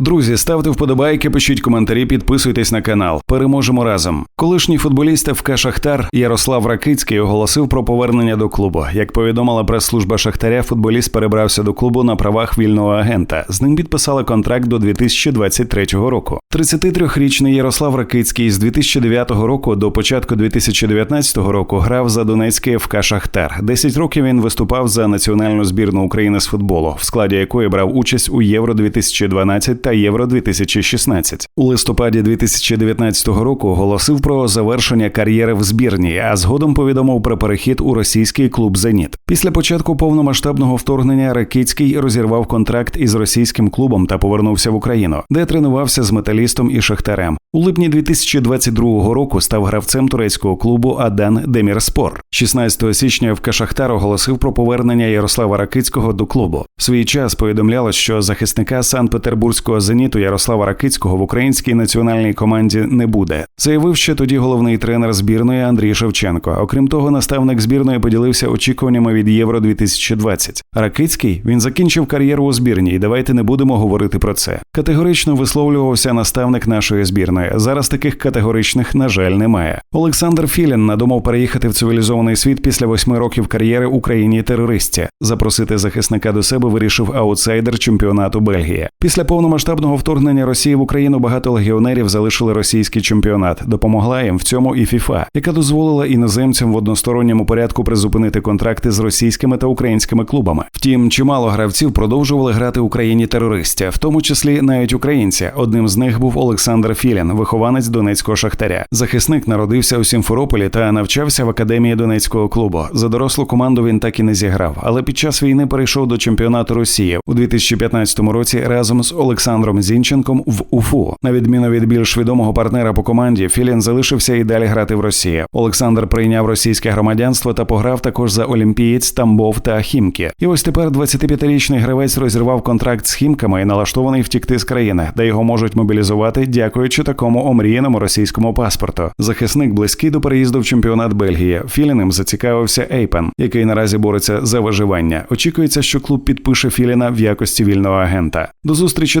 Друзі, ставте вподобайки, пишіть коментарі, підписуйтесь на канал. Переможемо разом. Колишній футболіст ФК Шахтар Ярослав Ракицький оголосив про повернення до клубу. Як повідомила прес-служба Шахтаря, футболіст перебрався до клубу на правах вільного агента. З ним підписали контракт до 2023 року. 33-річний Ярослав Ракицький з 2009 року до початку 2019 року грав за Донецький ФК Шахтар. 10 років він виступав за національну збірну України з футболу, в складі якої брав участь у Євро 2012 та Євро 2016. У листопаді 2019 року оголосив про завершення кар'єри в збірній, а згодом повідомив про перехід у російський клуб Зеніт. Після початку повномасштабного вторгнення Ракицький розірвав контракт із російським клубом та повернувся в Україну, де тренувався з металістом і шахтарем. У липні 2022 року став гравцем турецького клубу Адан Демірспор. 16 січня ФК Шахтар оголосив про повернення Ярослава Ракицького до клубу. В свій час повідомлялось, що захисника Санкт-Петербурзького зеніту Ярослава Ракицького в українській національній команді не буде. Заявив ще тоді головний тренер збірної Андрій Шевченко. Окрім того, наставник збірної поділився очікуваннями від Євро 2020. Ракицький він закінчив кар'єру у збірній. Давайте не будемо говорити про це. Категорично висловлювався наставник нашої збірної. Зараз таких категоричних, на жаль, немає. Олександр Філін надумав переїхати в цивілізований світ після восьми років кар'єри у країні терористі. Запросити захисника до себе вирішив аутсайдер чемпіонату Бельгії. Після повномасштабного вторгнення Росії в Україну багато легіонерів залишили російський чемпіонат. Допомогла їм в цьому і ФІФА, яка дозволила іноземцям в односторонньому порядку призупинити контракти з російськими та українськими клубами. Втім, чимало гравців продовжували грати у країні терористів, в тому числі навіть українці. Одним з них був Олександр Філін, вихованець Донецького шахтаря. Захисник народився у Сімферополі та навчався в академії Донецького клубу. За дорослу команду він так і не зіграв, але під час війни перейшов до чемпіонату Росії у 2015 році разом з Олександром Зінченком в Уфу. На відміну від більш відомого партнера по команді, Філін залишився і далі грати в Росії. Олександр прийняв російське громадянство та пограв також за Олімпієць, Тамбов та Хімки. І ось тепер 25-річний гравець розірвав контракт з Хімками і налаштований втікти з країни, де його можуть мобілізувати, дякуючи такому омріяному російському паспорту. Захисник близький до переїзду в чемпіонат Бельгії. Філіним зацікавився Ейпен, який наразі бореться за виживання. Очікується, що клуб підпише Філіна в якості вільного агента. До зустрічі,